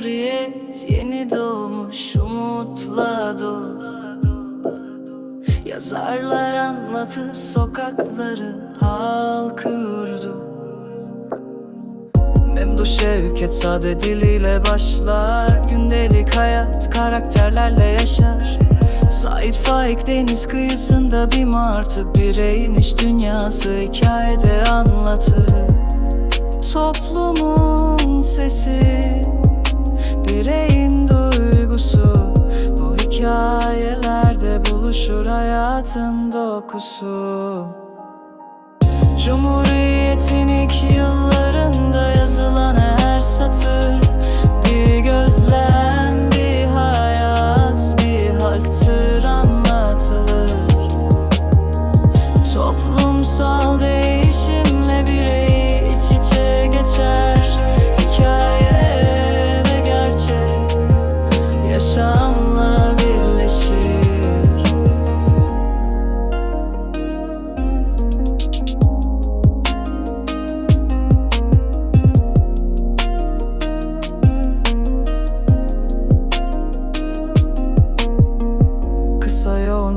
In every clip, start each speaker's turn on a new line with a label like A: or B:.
A: Cumhuriyet yeni doğmuş umutla dolu. Yazarlar anlatır sokakları halk yurdu Memduh Şevket sade diliyle başlar. Gündelik hayat karakterlerle yaşar. Sait Faik deniz kıyısında bir martı Bireyin iş dünyası hikayede anlatır. Toplumun sesi Bireyin duygusu. Bu hikayelerde buluşur hayatın dokusu. Cumhuriyetin ilk yıllarında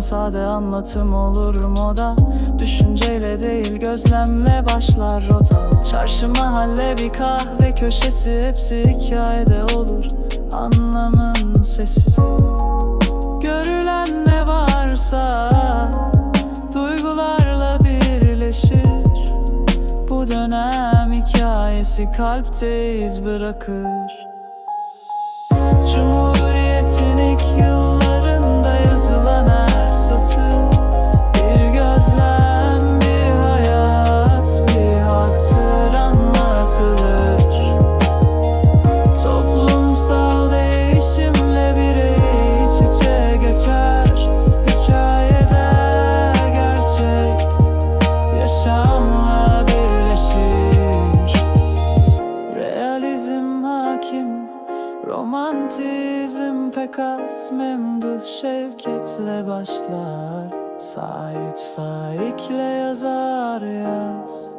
A: sade anlatım olur moda Düşünceyle değil gözlemle başlar rota Çarşı mahalle bir kahve köşesi Hepsi hikayede olur anlamın sesi. Görülen ne varsa Duygularla birleşir. Bu dönem hikayesi kalpte iz bırakır Romantizm pek az Memduh Şevket'le başlar. Sait Faik'le yazar yaz